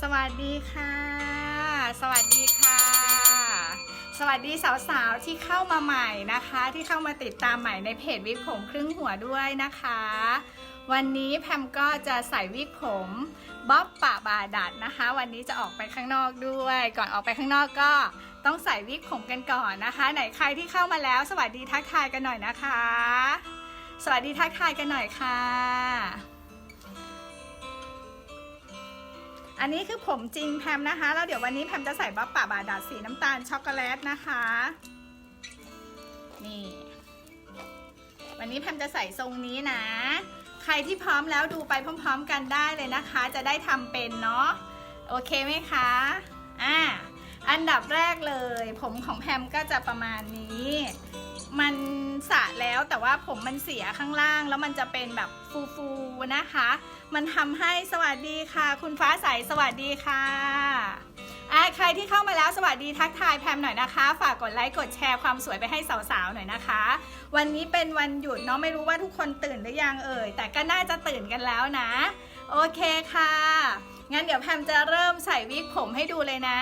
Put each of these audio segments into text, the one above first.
สวัสดีค่ะ สวัสดีค่ะ สวัสดีสาวๆที่เข้ามาใหม่นะคะ ที่เข้ามาติดตามใหม่ในเพจวิกผมครึ่งหัวด้วยนะคะ วันนี้แพมก็จะใส่วิกผมบ๊อบปะบาดัดนะคะ วันนี้จะออกไปข้างนอกด้วย ก่อนออกไปข้างนอกก็ต้องใส่วิกผมกันก่อนนะคะ ไหนใครที่เข้ามาแล้ว สวัสดีทักทายกันหน่อยนะคะ สวัสดีทักทายกันหน่อยค่ะ อันนี้คือผมจริงแพมนะคะ แล้วเดี๋ยววันนี้แพมจะใส่บ๊อบปะบาดาสีน้ำตาลช็อกโกแลตนะคะ นี่ วันนี้แพมจะใส่ทรงนี้นะ ใครที่พร้อมแล้วดูไปพร้อม ๆ กันได้เลยนะคะ จะได้ทำเป็นเนาะ โอเคไหมคะ อ่า อันดับแรกเลย ผมของแพมก็จะประมาณนี้ แล้วแต่ว่าผมมันเสียข้างล่าง แล้วมันจะเป็นแบบฟูๆนะคะ มันทำให้สวัสดีค่ะ คุณฟ้าใสสวัสดีค่ะอะใครที่เข้ามาแล้วสวัสดีทักทายแพมหน่อยนะคะ ฝากกดไลค์กดแชร์ความสวยไปให้สาวๆหน่อยนะคะ วันนี้เป็นวันหยุดเนาะไม่รู้ว่าทุกคนตื่นหรือยังเอ่ยแต่ก็น่าจะตื่นกันแล้วนะ โอเคค่ะ งั้นเดี๋ยวแพมจะเริ่มใส่วิกผมให้ดูเลยนะ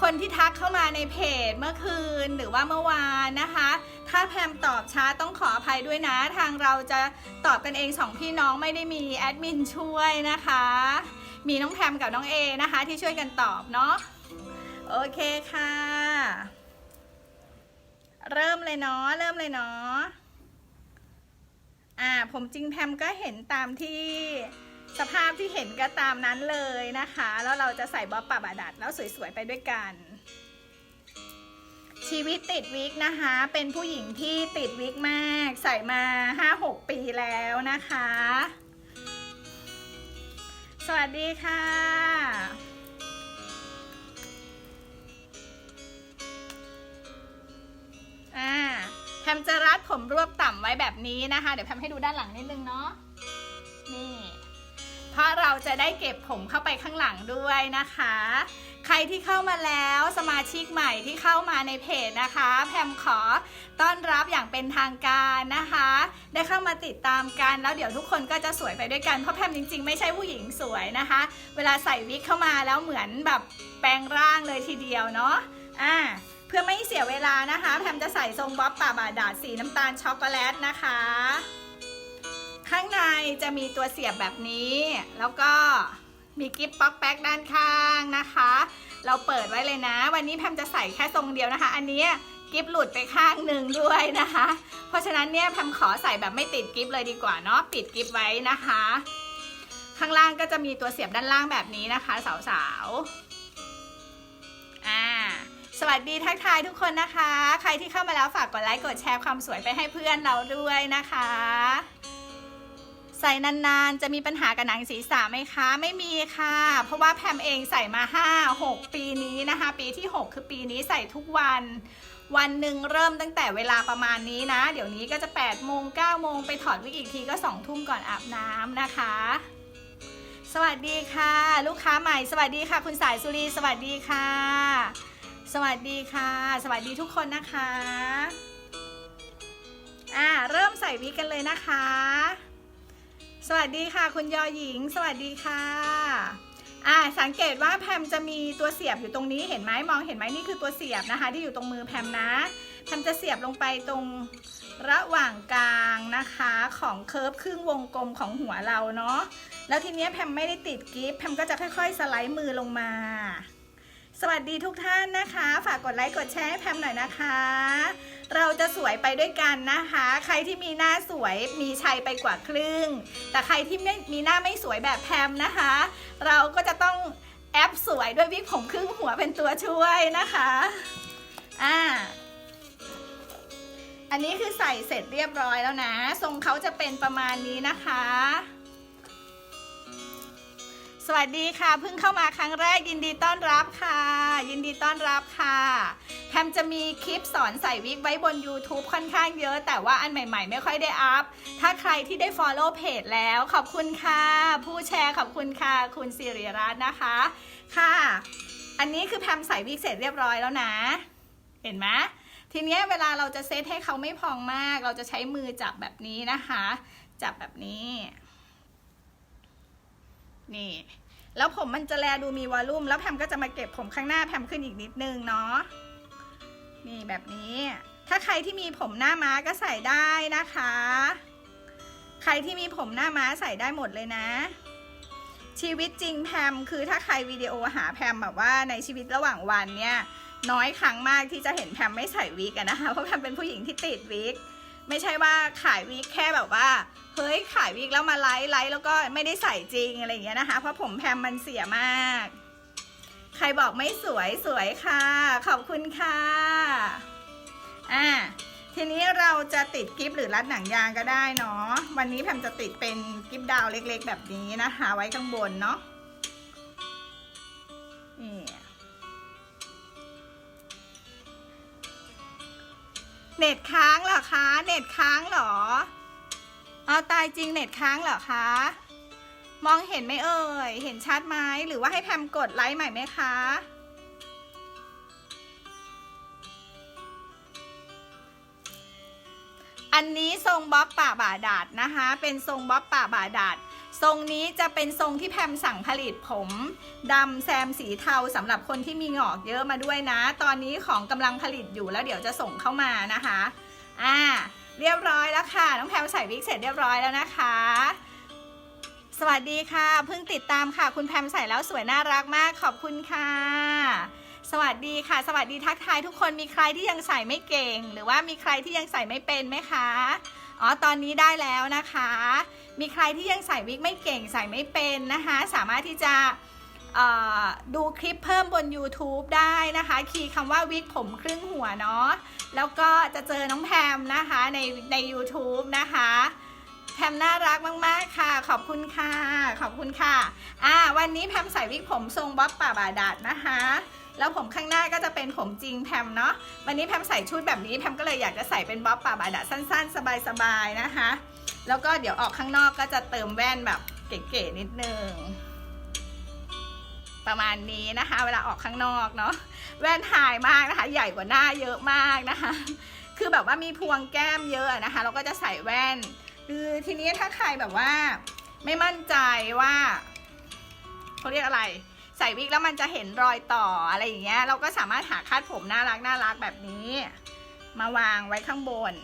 คนที่ทักเข้ามาในเพจเมื่อคืนหรือว่าเมื่อวานนะคะ ถ้าแพมตอบช้าต้องขออภัยด้วยนะ ทางเราจะตอบกันเองสองพี่น้องไม่ได้มีแอดมินช่วยนะคะ มีน้องแพมกับน้องเอนะคะ ที่ช่วยกันตอบเนาะ โอเคค่ะ เริ่มเลยเนาะ เริ่มเลยเนาะ อ่า ผมจริงแพมก็เห็นตามที่ สภาพที่เห็นก็ตามนั้นเลยนะคะ แล้วเราจะใส่บ๊อบปะบาดัดแล้วสวยๆไปด้วยกัน ชีวิตติดวิกนะคะ เป็นผู้หญิงที่ติดวิกมาก ใส่มา 5-6 ปีแล้วนะคะ สวัสดีค่ะ อ่าแพมจะรัดผมรวบต่ำไว้แบบนี้นะคะ เดี๋ยวแพมให้ดูด้านหลังนิดนึงเนาะ จะได้เก็บผมเข้าไปข้างหลังด้วยนะคะ ใครที่เข้ามาแล้วสมาชิกใหม่ที่เข้ามาในเพจนะคะ แพมขอต้อนรับอย่างเป็นทางการนะคะ ได้เข้ามาติดตามกันแล้วเดี๋ยวทุกคนก็จะสวยไปด้วยกันเพราะแพมจริง ๆ ไม่ใช่ผู้หญิงสวยนะคะ เวลาใส่วิกเข้ามาแล้วเหมือนแบบแปลงร่างเลยทีเดียวเนาะอ่าเพื่อไม่เสียเวลานะคะ แพมจะใส่ทรงบ๊อบป่าบาดาดสีน้ำตาลช็อกโกแลตนะคะ ข้างในจะมีตัวเสียบแบบนี้ แล้วก็มีกิฟต์ป๊อกแป๊กด้านข้างนะคะ เราเปิดไว้เลยนะ วันนี้แพมจะใส่แค่ทรงเดียวนะคะ อันนี้กิฟต์หลุดไปข้างหนึ่งด้วยนะคะ เพราะฉะนั้นเนี่ยแพมขอใส่แบบไม่ติดกิฟต์เลยดีกว่าเนาะปิดกิฟต์ไว้นะคะ ข้างล่างก็จะมีตัวเสียบด้านล่างแบบนี้นะคะ สาวๆอ่าสวัสดีทักทายทุกคนนะคะ ใครที่เข้ามาแล้วฝากกดไลค์กดแชร์ความสวยไปให้เพื่อนเราด้วยนะคะ ใส่นานๆ จะมีปัญหากับหนังศีรษะไหมคะ ไม่มีค่ะ เพราะว่าแพมเองใส่มา 5 6 ปีนี้นะคะ ปีที่ 6 คือปีนี้ใส่ทุกวัน วันหนึ่งเริ่มตั้งแต่เวลาประมาณนี้นะ เดี๋ยวนี้ก็จะ8โมง9โมงไปถอดวิกอีกทีก็2ทุ่มก่อนอาบน้ำนะคะ สวัสดีค่ะ ลูกค้าใหม่สวัสดีค่ะ คุณสายสุรีสวัสดีค่ะ สวัสดีค่ะ สวัสดีทุกคนนะคะอ่าเริ่มใส่วิกกันเลยนะคะ สวัสดีค่ะ คุณยอหญิง สวัสดีค่ะอ่าสังเกตว่าแพมจะมีตัวเสียบอยู่ตรงนี้เห็นไหมมองเห็นไหมนี่คือตัวเสียบนะคะ ที่อยู่ตรงมือแพมนะแพมจะเสียบลงไปตรงระหว่างกลางนะคะของเคิร์ฟครึ่งวงกลมของหัวเราเนาะแล้วทีเนี้ยแพมไม่ได้ติดกิฟต์แพมก็จะค่อย ๆ สไลด์มือลงมา สวัสดีทุกท่านนะคะ ฝากกดไลค์กดแชร์ให้แพมหน่อยนะคะ เราจะสวยไปด้วยกันนะคะ ใครที่มีหน้าสวยมีชัยไปกว่าครึ่ง แต่ใครที่ไม่มีหน้าไม่สวยแบบแพมนะคะ เราก็จะต้องแอปสวยด้วยวิกผมครึ่งหัวเป็นตัวช่วยนะคะอ่าอันนี้คือใส่เสร็จเรียบร้อยแล้วนะ ทรงเขาจะเป็นประมาณนี้นะคะ สวัสดีค่ะเพิ่งเข้ามาครั้งแรกยินดีต้อนรับค่ะ ยินดีต้อนรับค่ะแพมจะมีคลิปสอนใส่วิกไว้บน YouTube ค่อนข้างเยอะ แต่ว่าอันใหม่ๆ ไม่ค่อยได้อัพ ถ้าใครที่ได้ Follow เพจแล้วขอบคุณค่ะ ผู้แชร์ขอบคุณค่ะ คุณสิริรัตน์นะคะค่ะ อันนี้คือแพมใส่วิกเสร็จเรียบร้อยแล้วนะ เห็นไหมทีนี้เวลาเราจะเซตให้เขาไม่พองมาก เราจะใช้มือจับแบบนี้นะคะ จับแบบนี้ นี่ แล้วผมมันจะแลดูมีวอลลุ่ม แล้วแพมก็จะมาเก็บผมข้างหน้าแพมขึ้นอีกนิดนึงเนาะ นี่แบบนี้ ถ้าใครที่มีผมหน้าม้าก็ใส่ได้นะคะ ใครที่มีผมหน้าม้าใส่ได้หมดเลยนะ ชีวิตจริงแพมคือถ้าใครวิดีโอหาแพมแบบว่าในชีวิตระหว่างวันเนี่ยน้อยครั้งมากที่จะเห็นแพมไม่ใส่วิกอะนะคะ เพราะแพมเป็นผู้หญิงที่ติดวิก ไม่ใช่ว่าขายวิกแค่แบบว่าเฮ้ยขายวิกแล้วมาไลฟ์ไลฟ์แล้วก็ไม่ได้ใส่จริงอะไรอย่างเงี้ยนะคะ เพราะผมแพมมันเสียมาก ใครบอกไม่สวยสวยค่ะ ขอบคุณค่ะอ่าทีนี้เราจะติดกิฟหรือรัดหนังยางก็ได้เนาะวันนี้แพมจะติดเป็นกิฟดาวเล็กๆ แบบนี้นะคะ ไว้ข้างบนเนาะ เน็ตค้างเหรอคะ เน็ตค้างเหรอ เอาตายจริงเน็ตค้างเหรอคะ มองเห็นไหมเอ่ย เห็นชัดไหมหรือว่าให้แพมกดไลค์ใหม่ไหมคะ อันนี้ทรงบ๊อบป่าบาดาดนะคะ เป็นทรงบ๊อบป่าบาดาด ทรงนี้จะเป็นทรงที่แพมสั่งผลิตผมดำแซมสีเทาสำหรับคนที่มีหงอกเยอะมาด้วยนะ ตอนนี้ของกำลังผลิตอยู่แล้วเดี๋ยวจะส่งเข้ามานะคะอ่าเรียบร้อยแล้วค่ะน้องแพมใส่วิกเสร็จเรียบร้อยแล้วนะคะ สวัสดีค่ะเพิ่งติดตามค่ะ คุณแพมใส่แล้วสวยน่ารักมากขอบคุณค่ะ สวัสดีค่ะ สวัสดีทักทายทุกคนมีใครที่ยังใส่ไม่เก่ง หรือว่ามีใครที่ยังใส่ไม่เป็นไหมคะ อ๋อตอนนี้ได้แล้วนะคะ มีใครที่ยังใส่วิกไม่เก่งใส่ไม่เป็นนะคะ สามารถที่จะดูคลิปเพิ่มบน YouTube ได้นะคะ คีย์คำว่าวิกผมครึ่งหัวเนาะแล้วก็จะเจอน้องแพมนะคะในใน u t u b e นะคะแพมน่ารักมาก ๆ ค่ะ ขอบคุณค่ะ ขอบคุณค่ะ อ่า วันนี้แพมใส่วิกผมทรงบ๊อบป่าบาดาดนะคะ แล้วผมข้างหน้าก็จะเป็นผมจริงแพมเนาะวันนี้แพมใส่ชุดแบบนี้แพมก็เลยอยากจะใส่เป็นบ๊อบปาบาดาดสั้น ๆ สบายๆนะคะ แล้วก็เดี๋ยวออกข้างนอกก็จะเติมแว่นแบบเก๋ๆนิดนึงประมาณนี้นะคะ เวลาออกข้างนอกเนาะแว่นหายมากนะคะ ใหญ่กว่าหน้าเยอะมากนะคะ คือแบบว่ามีพวงแก้มเยอะนะคะ เราก็จะใส่แว่นคือทีนี้ถ้าใครแบบว่า ไม่มั่นใจว่าเขาเรียกอะไร ใส่วิกแล้วมันจะเห็นรอยต่ออะไรอย่างเงี้ย เราก็สามารถหาคาดผมน่ารักน่ารักแบบนี้ มาวางไว้ข้างบน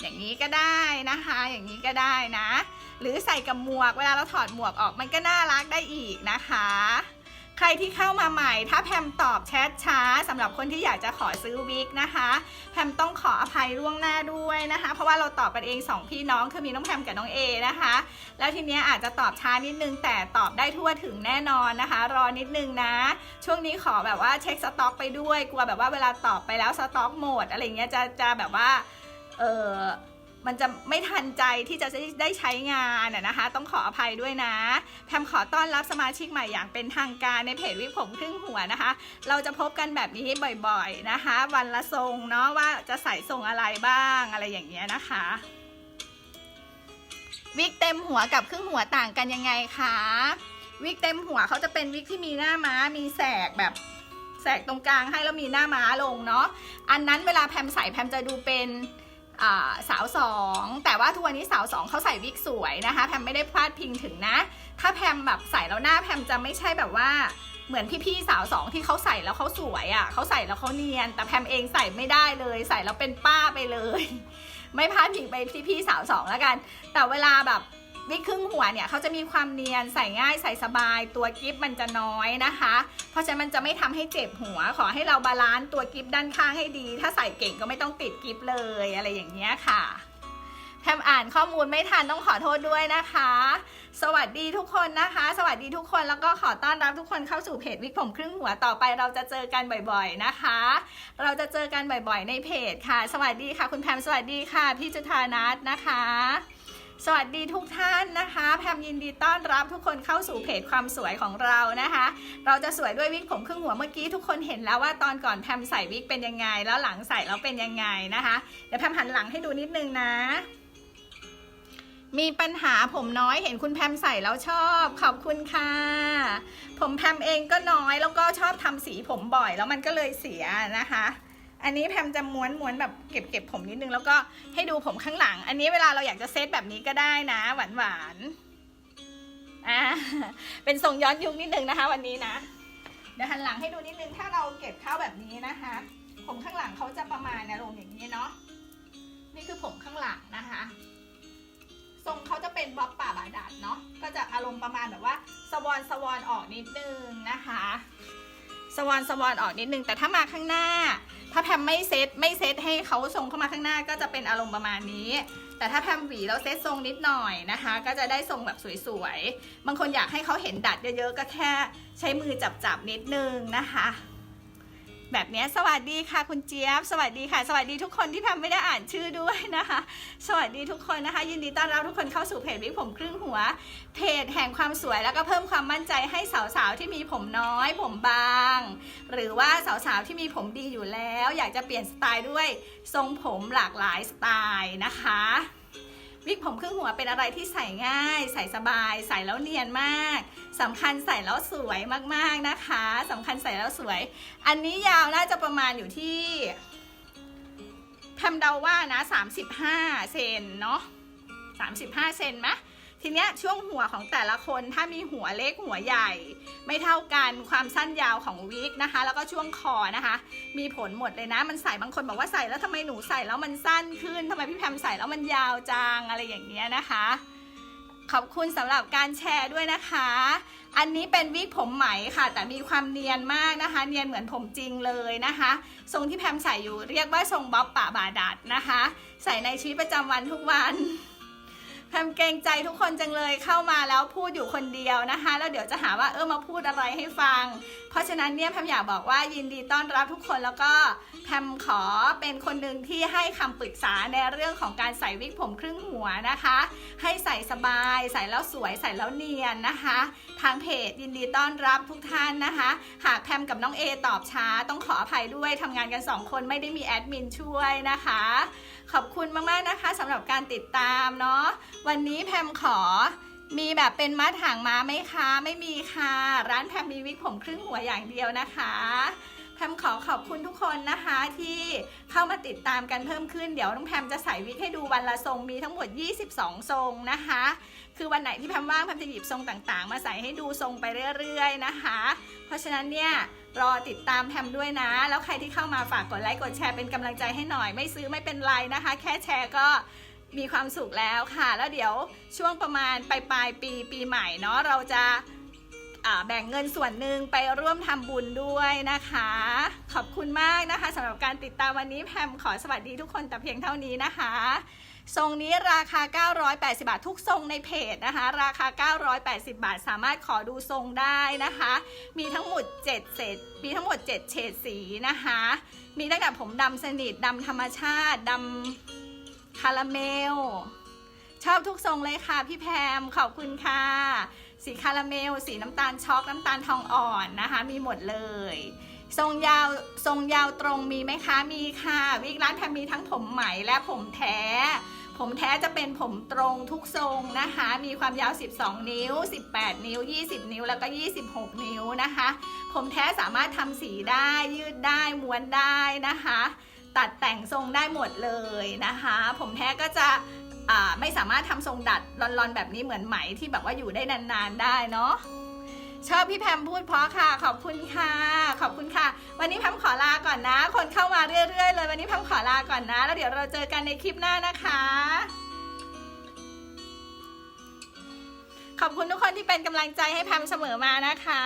อย่างนี้ก็ได้นะคะ อย่างนี้ก็ได้นะ หรือใส่กับหมวก เวลาเราถอดหมวกออกมันก็น่ารักได้อีกนะคะ ใครที่เข้ามาใหม่ ถ้าแพมตอบแชทช้าสำหรับคนที่อยากจะขอซื้อวิกนะคะ แพมต้องขออภัยล่วงหน้าด้วยนะคะ เพราะว่าเราตอบกันเองสองพี่น้องคือมีน้องแพมกับน้องเอนะคะ แล้วทีเนี้ยอาจจะตอบช้านิดนึงแต่ตอบได้ทั่วถึงแน่นอนนะคะ รอนิดนึงนะ ช่วงนี้ขอแบบว่าเช็คสต็อกไปด้วยกลัวแบบว่าเวลาตอบไปแล้วสต็อกหมดอะไรเงี้ยจะจะแบบว่าเออ มันจะไม่ทันใจที่จะได้ใช้งานอะนะคะ ต้องขออภัยด้วยนะ แพมขอต้อนรับสมาชิกใหม่อย่างเป็นทางการในเพจวิกผมครึ่งหัวนะคะ เราจะพบกันแบบนี้บ่อยๆนะคะ วันละทรงเนาะว่าจะใส่ทรงอะไรบ้างอะไรอย่างเงี้ยนะคะวิกเต็มหัวกับครึ่งหัวต่างกันยังไงคะวิกเต็มหัวเขาจะเป็นวิกที่มีหน้าม้ามีแสกแบบแสกตรงกลางให้แล้วมีหน้าม้าลงเนาะอันนั้นเวลาแพมใส่แพมจะดูเป็น สาวสองแต่ว่าทุกวันนี้สาวสองเขาใส่วิกสวยนะคะแพมไม่ได้พลาดพิงถึงนะ ถ้าแพมแบบใส่แล้วหน้าแพมจะไม่ใช่แบบว่าเหมือนพี่ๆสาวสองที่เขาใส่แล้วเขาสวยอะ่ะเขาใส่แล้วเขาเนียน แต่แพมเองใส่ไม่ได้เลย ใส่แล้วเป็นป้าไปเลย ไม่พลาดพิงไปพี่ๆสาวสองแล้วกัน แต่เวลาแบบ วิกครึ่งหัวเนี่ยเขาจะมีความเนียนใส่ง่ายใส่สบาย ตัวกิฟมันจะน้อยนะคะ เพราะฉะนั้นมันจะไม่ทำให้เจ็บหัว ขอให้เราบาลานซ์ตัวกิฟด้านข้างให้ดี ถ้าใส่เก่งก็ไม่ต้องติดกิฟเลยอะไรอย่างเงี้ยค่ะแพมอ่านข้อมูลไม่ทันต้องขอโทษด้วยนะคะ สวัสดีทุกคนนะคะ สวัสดีทุกคนแล้วก็ขอต้อนรับทุกคนเข้าสู่เพจวิกผมครึ่งหัวต่อไปเราจะเจอกันบ่อยๆนะคะ เราจะเจอกันบ่อยๆในเพจค่ะ สวัสดีค่ะ คุณแพมสวัสดีค่ะ พี่จุธานัทนะคะ สวัสดีทุกท่านนะคะ แพมยินดีต้อนรับทุกคนเข้าสู่เพจความสวยของเรานะคะ เราจะสวยด้วยวิกผมครึ่งหัวเมื่อกี้ทุกคนเห็นแล้วว่าตอนก่อนแพมใส่วิกเป็นยังไง แล้วหลังใส่แล้วเป็นยังไงนะคะ เดี๋ยวแพมหันหลังให้ดูนิดนึงนะ มีปัญหาผมน้อยเห็นคุณแพมใส่แล้วชอบขอบคุณค่ะ ผมแพมเองก็น้อยแล้วก็ชอบทำสีผมบ่อย แล้วมันก็เลยเสียนะคะ อันนี้แพมจะม้วนม้วนแบบเก็บเก็บผมนิดนึงแล้วก็ให้ดูผมข้างหลัง อันนี้เวลาเราอยากจะเซตแบบนี้ก็ได้นะ หวานหวานอ่าเป็นทรงย้อนยุคนิดนึงนะคะ วันนี้นะ เดี๋ยวหันหลังให้ดูนิดนึงถ้าเราเก็บเข้าแบบนี้นะคะ ผมข้างหลังเขาจะประมาณนะลงอย่างนี้เนาะนี่คือผมข้างหลังนะคะทรงเขาจะเป็นบ๊อบป่าบาดาดเนาะก็จะอารมณ์ประมาณแบบว่าสวอนสวอนออกนิดนึงนะคะ สวอนสวอนออกนิดนึงแต่ถ้ามาข้างหน้า ถ้าแพมไม่เซตไม่เซตให้เขาทรงเข้ามาข้างหน้าก็จะเป็นอารมณ์ประมาณนี้ แต่ถ้าแพมหวีแล้วเซตทรงนิดหน่อยนะคะ ก็จะได้ทรงแบบสวยๆ บางคนอยากให้เขาเห็นดัดเยอะๆ ก็แค่ใช้มือจับๆนิดนึงนะคะ แบบนี้สวัสดีค่ะคุณเจี๊ยบ สวัสดีค่ะ สวัสดีทุกคนที่แพมไม่ได้อ่านชื่อด้วยนะคะ สวัสดีทุกคนนะคะ ยินดีต้อนรับทุกคนเข้าสู่เพจวิกผมครึ่งหัว เพจแห่งความสวยแล้วก็เพิ่มความมั่นใจให้สาวๆที่มีผมน้อย ผมบาง หรือว่าสาวๆที่มีผมดีอยู่แล้ว อยากจะเปลี่ยนสไตล์ด้วยทรงผมหลากหลายสไตล์นะคะ วิกผมครึ่งหัวเป็นอะไรที่ใส่ง่าย ใส่สบาย ใส่แล้วเนียนมากสำคัญใส่แล้วสวยมากๆนะคะสำคัญใส่แล้วสวย อันนี้ยาวน่าจะประมาณอยู่ที่แพมเดาว่านะ 35 เซนเนาะ35 เซนไหม ทีเนี้ยช่วงหัวของแต่ละคนถ้ามีหัวเล็กหัวใหญ่ ไม่เท่ากันความสั้นยาวของวิกนะคะ แล้วก็ช่วงคอนะคะ มีผลหมดเลยนะ มันใส่บางคนบอกว่าใส่แล้วทำไมหนูใส่แล้วมันสั้นขึ้นทำไมพี่แพมใส่แล้วมันยาวจังอะไรอย่างเงี้ยนะคะ ขอบคุณสำหรับการแชร์ด้วยนะคะ อันนี้เป็นวิกผมไหมค่ะ แต่มีความเนียนมากนะคะ เนียนเหมือนผมจริงเลยนะคะ ทรงที่แพมใส่อยู่เรียกว่าทรงบ๊อบปะบาดัดนะคะ ใส่ในชีวิตประจำวันทุกวัน แพมเกรงใจทุกคนจังเลยเข้ามาแล้วพูดอยู่คนเดียวนะคะ แล้วเดี๋ยวจะหาว่าเออมาพูดอะไรให้ฟัง เพราะฉะนั้นเนี่ยแพมอยากบอกว่ายินดีต้อนรับทุกคนแล้วก็แพมขอเป็นคนหนึ่งที่ให้คำปรึกษาในเรื่องของการใส่วิกผมครึ่งหัวนะคะ ให้ใส่สบายใส่แล้วสวยใส่แล้วเนียนนะคะ ทางเพจยินดีต้อนรับทุกท่านนะคะ หากแพมกับน้องเอตอบช้าต้องขออภัยด้วยทำงานกันสองคนไม่ได้มีแอดมินช่วยนะคะขอบคุณมากๆนะคะสำหรับการติดตามเนาะวันนี้แพมขอมีแบบเป็นมัดหางม้าไหมคะ ไม่มีค่ะ ร้านแพมมีวิกผมครึ่งหัวอย่างเดียวนะคะ แพมขอขอบคุณทุกคนนะคะที่เข้ามาติดตามกันเพิ่มขึ้นเดี๋ยวน้องแพมจะใส่วิกให้ดูวันละทรงมีทั้งหมด 22 ทรงนะคะ คือวันไหนที่แพมว่างแพมจะหยิบทรงต่างๆ มาใส่ให้ดูทรงไปเรื่อยๆนะคะ เพราะฉะนั้นเนี่ยรอติดตามแพมด้วยนะ แล้วใครที่เข้ามาฝากกดไลค์กดแชร์เป็นกำลังใจให้หน่อย ไม่ซื้อไม่เป็นไรนะคะ แค่แชร์ก็มีความสุขแล้วค่ะ แล้วเดี๋ยวช่วงประมาณปลายปลายปีปีใหม่เนาะเราจะ แบ่งเงินส่วนหนึ่งไปร่วมทำบุญด้วยนะคะ ขอบคุณมากนะคะสำหรับการติดตามวันนี้แพมขอสวัสดีทุกคนแต่เพียงเท่านี้นะคะทรงนี้ราคา 980 บาททุกทรงในเพจนะคะ ราคา 980 บาท สามารถขอดูทรงได้นะคะ มีทั้งหมด 7 เศษ มีทั้งหมด 7 เฉดสีนะคะ มีตั้งแต่ผมดำสนิทดำธรรมชาติดำคาราเมล ชอบทุกทรงเลยค่ะพี่แพม ขอบคุณค่ะ สีคาราเมล สีน้ำตาลช็อกน้ำตาลทองอ่อนนะคะ มีหมดเลย ทรงยาวทรงยาวตรงมีไหมคะ มีค่ะ วิกร้านแพมมีทั้งผมไหมและผมแท้ ผมแท้จะเป็นผมตรงทุกทรงนะคะ มีความยาว 12 นิ้ว 18 นิ้ว 20 นิ้ว แล้วก็ 26 นิ้วนะคะ ผมแท้สามารถทำสีได้ยืดได้ม้วนได้นะคะ ตัดแต่งทรงได้หมดเลยนะคะ ผมแท้ก็จะ ไม่สามารถทำทรงดัดรอนๆ แบบนี้เหมือนไหมที่แบบว่าอยู่ได้นานๆได้เนาะชอบพี่แพมพูดเพราะค่ะ ขอบคุณค่ะ ขอบคุณค่ะ วันนี้แพมขอลาก่อนนะ คนเข้ามาเรื่อยๆ เลยวันนี้แพมขอลาก่อนนะ แล้วเดี๋ยวเราเจอกันในคลิปหน้านะคะ ขอบคุณทุกคนที่เป็นกำลังใจให้แพมเสมอมานะคะ